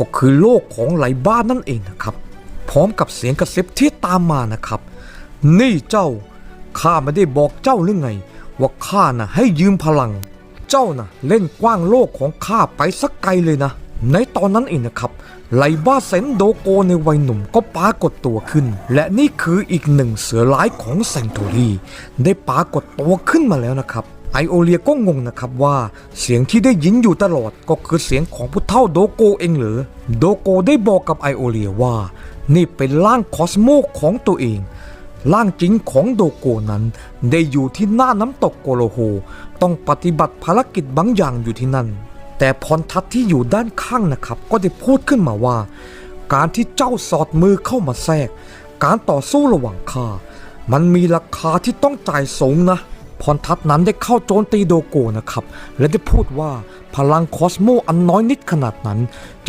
ก็คือโลกของไหลบ้านนั่นเองนะครับ พร้อมกับเสียงกระซิบที่ตามมานะครับ นี่เจ้าข้าไม่ได้บอกเจ้าหรือไง ว่าข้าน่ะให้ยืมพลัง เจ้าน่ะเล่นกว้างโลกของข้าไปสักไกลเลยนะ ในตอนนั้นเองนะครับไลบ้าเซนโดโกในวัยหนุ่มก็ปรากฏตัวขึ้น และนี่คืออีกหนึ่งเสือร้ายของแซงโตรีได้ปรากฏตัวขึ้นมาแล้วนะครับ ไอโอเลียก็งงนะครับว่าเสียงที่ได้ยินอยู่ตลอดก็คือเสียงของผู้เฒ่าโดโกเองเหรอโดโกได้บอกกับไอโอเลียว่า นี่เป็นร่างคอสโมของตัวเอง ร่างจริงของโดโกนั้น ได้อยู่ที่หน้าน้ำตกโกโลโฮ ต้องปฏิบัติภารกิจบางอย่างอยู่ที่นั่น แต่พรทัศน์ที่อยู่ด้านข้างนะครับ ก็ได้พูดขึ้นมาว่า การที่เจ้าสอดมือเข้ามาแทรก การต่อสู้ระหว่างข้ามันมีราคาที่ต้องจ่ายสูงนะ พรทัพนั้นได้เข้าโจมตีโดโกนะครับ และได้พูดว่าพลังคอสโมอันน้อยนิดขนาดนั้นจะ